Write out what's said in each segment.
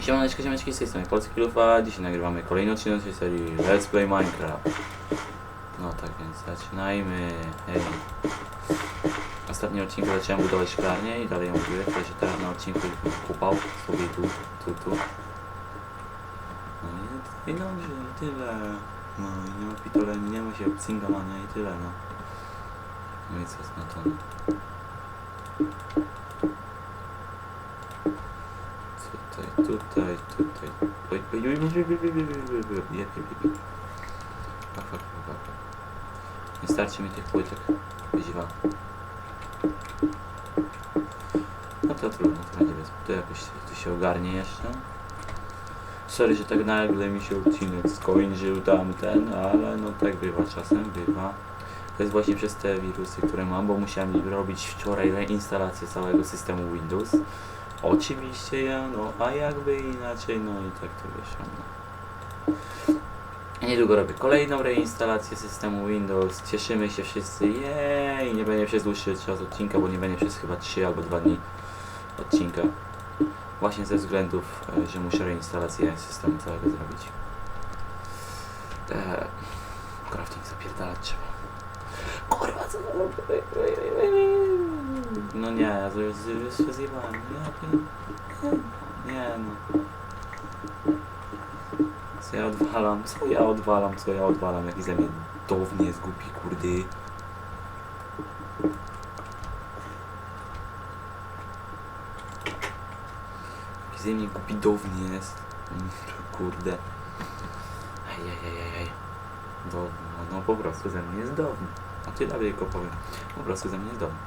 Siemaneczko, siemaneczki z tej strony Polski Lufa. Dzisiaj nagrywamy kolejny odcinek z tej serii Let's Play Minecraft. No tak więc zaczynajmy. Hej. W ostatnim odcinku zacząłem budować szklarnię i dalej ją buduję. Także teraz na odcinku kupał sobie tu, tu, tu. No i, dobrze, tyle. No i nie ma pitoleni, nie ma się obcingamania i tyle no. No i co na to? Tutaj, tutaj, tutaj. Oj, oj, oj, oj, oj, oj, oj, oj, oj, oj. Nie starczy mi tych płytek. Wyziwa. No to trudno, to będzie bez... To jakoś się ogarnie jeszcze. Sorry, że tak nagle mi się odcinek skończył tamten, ale no tak bywa czasem, bywa. To jest właśnie przez te wirusy, które mam, bo musiałem robić wczoraj reinstalację całego systemu Windows. Oczywiście ja, no a jakby inaczej, no i tak to wyszło. No. Niedługo robię kolejną reinstalację systemu Windows. Cieszymy się wszyscy. Jej! Nie będzie przez dłuższy czas odcinka, bo nie będzie przez chyba 3 albo 2 dni odcinka. Właśnie ze względów, e, że muszę reinstalację systemu całego zrobić. Eee, crafting zapierdalać trzeba. Kurwa, co to robię? No nie, to już, już się zjebałem. Ja pier- Nie no. Co ja odwalam? Co ja odwalam? Co ja odwalam? Jaki ze mnie downie jest głupi, kurdy. Jaki ze mnie głupi downie jest. Mm, Kurde. Ajajajajaj. Downy. No, no po prostu ze mnie jest downy. A ty dalej tylko powiem. Po prostu ze mnie jest downy.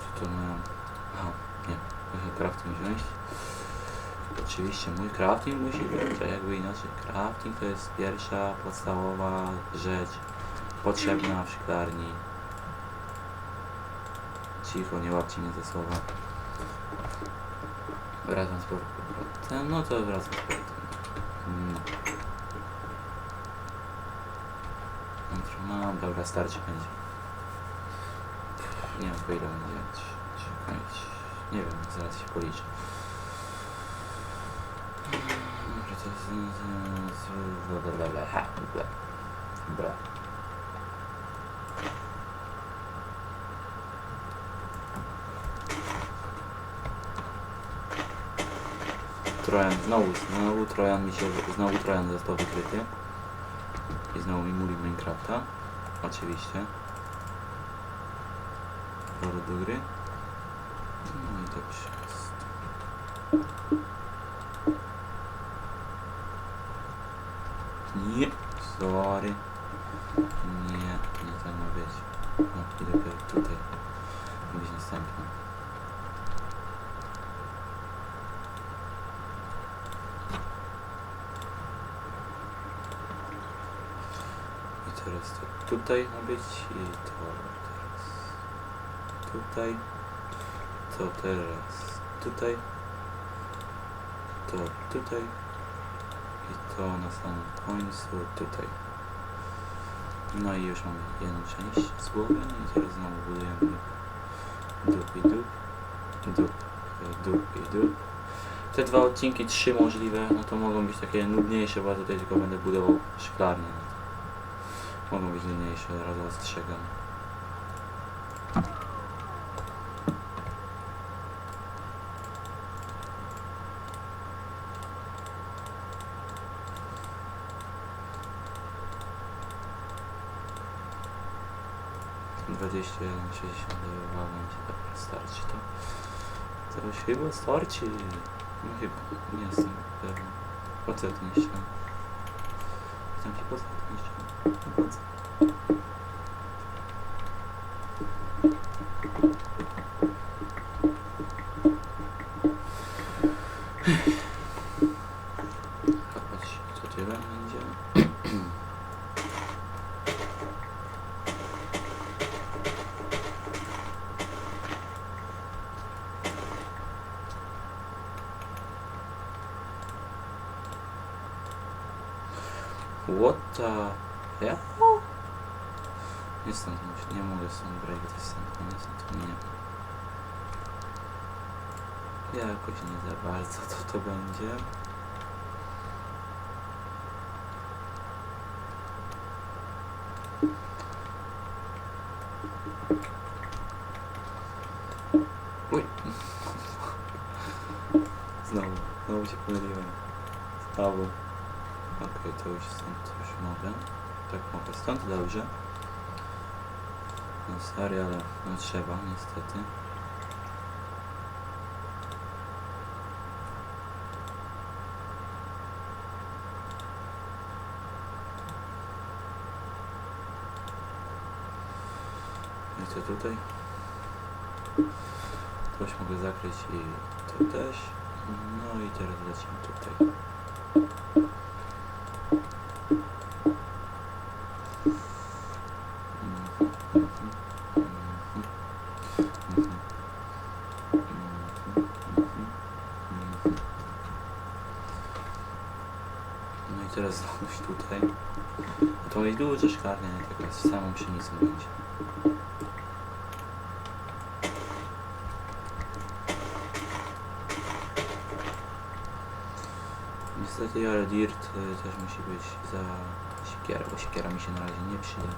Co tu? Aha, nie. Muszę crafting wziąć. Oczywiście mój crafting musi być, a jakby inaczej. Crafting to jest pierwsza podstawowa rzecz potrzebna w szklarni. Cicho, nie łapcie mnie ze słowa. Wracam z powrotem. No to wracam z powrotem. Mm. Dobra, Mam, dobra, starczy będzie. Nie wiem po ile będzie. Czekajcie. Nie wiem, zaraz się policzę. Dobra, to jest... Bla, bla, bla, bla, ha, bla. Bla. Trojan, znowu, znowu Trojan mi się, znowu Trojan został wykryty. I znowu mi muli Minecrafta. Oczywiście. Powrót do gry. No i dobrze jest. Nie, sorry. Nie, nie być. No i dopiero tutaj. Ma być teraz to tutaj ma być i to teraz. Tutaj. To teraz. Tutaj. To tutaj. I to na samym końcu tutaj. No i już mamy jedną część złożoną i teraz znowu budujemy dup i dup. Dup, dup i dup. Te dwa odcinki, trzy możliwe, no to mogą być takie nudniejsze, bo tutaj tylko będę budował szklarnię. Mogą być nudniejsze, od razu ostrzegam. Dwadzieścia jeden, sześćdziesiąt dwa będzie dobra, starczy to. Już chyba starczy. No chyba, nie jestem niszczyłem? Chcę się Всем фикус, подписчикам. The hell? Nie stąd, muszę- nie mogę stąd brać, bo to jest stąd, nie stąd, nie. Jakoś nie za bardzo to to będzie. Uj. Znowu, znowu się pomyliłem. Znowu. Okej, to już stąd już mogę. Tak mogę stąd, dobrze. No sorry, ale no trzeba niestety. I co tutaj? Coś mogę zakryć i to też. No i teraz lecimy tutaj. Mhm, mhm, mhm, mhm, mhm, mhm, mhm. No i teraz znowu tutaj. Duża szklarnia, nie taka z samą pszenicą będzie. Niestety, ale dirt y, też musi być za siekierę, bo siekiera mi się na razie nie przyda.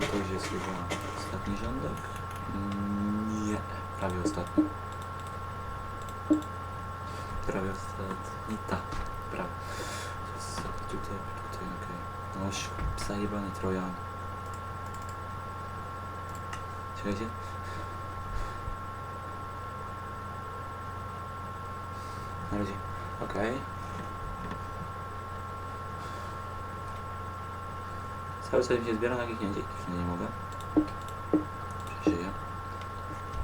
No to już jest chyba ostatni rządek? Mm, Nie, prawie ostatni. Prawie ostatni, tak, prawie. Tutaj, tutaj, okej. No już zajebany trojan. Czekajcie. Na razie. Okej. Cały czas mi się zbiera na kliknięcie, już nie mogę. Przeżyję.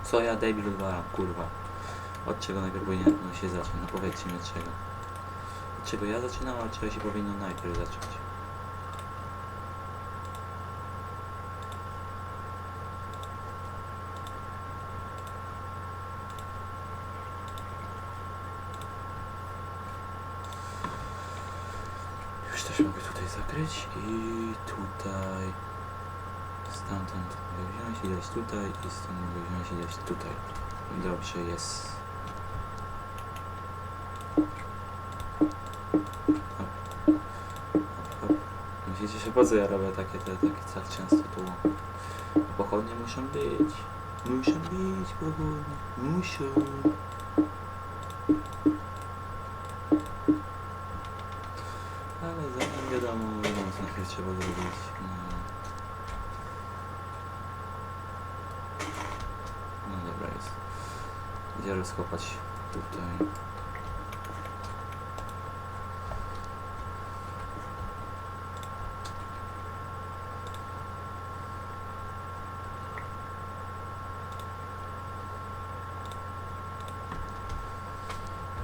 Co ja debil odwalam, kurwa. Od czego najpierw powinien się zacząć? No powiedzcie mi od czego. Od czego ja zaczynam, a od czego się powinno najpierw zacząć? Już też mogę tutaj zakryć i tutaj stamtąd mogę wziąć i dać tutaj i stąd mogę wziąć i dać tutaj. Dobrze jest. Myślicie się po co ja robię takie, te, takie tak często tu? Pochodnie muszą być. Muszą być pochodnie. Muszą. Ale zanim wiadomo, co najpierw trzeba zrobić. No. no dobra jest. Gdzie rozkopać tutaj?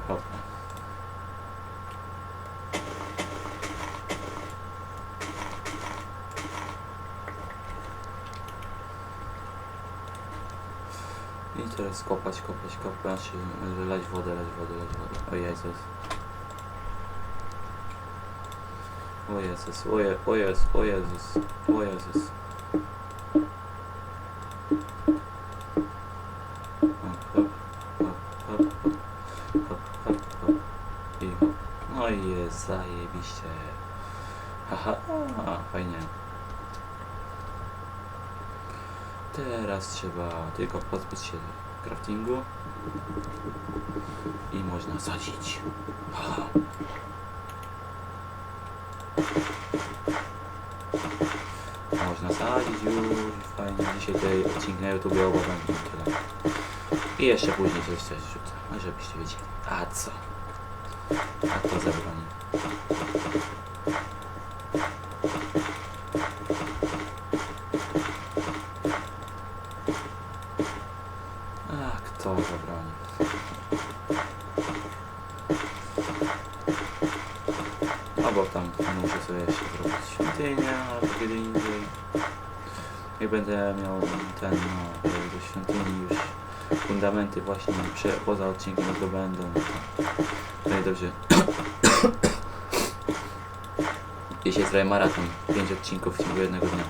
Hop. I teraz kopać, kopać, kopać, lać wodę, lać wodę, lać wodę. O Jezus. O Jezus, o, Je o Jezus, o Jezus, o Jezus. No i jest zajebiście. Haha, fajnie. Teraz trzeba tylko pozbyć się craftingu i można sadzić. Można sadzić już, fajnie. Dzisiaj tutaj odcinek na YouTube obawiam tyle. I jeszcze później coś coś rzucę, no żebyście wiedzieli. A co? A to zabroni. A kto zabroni? Albo tam muszę sobie jeszcze zrobić świątynię, ale to kiedy indziej. Jak będę miał ten, no, do świątyni już fundamenty właśnie prze, poza odcinkiem to będą, no to tutaj dobrze. Dzisiaj zrobię maraton. 5 odcinków w ciągu jednego dnia.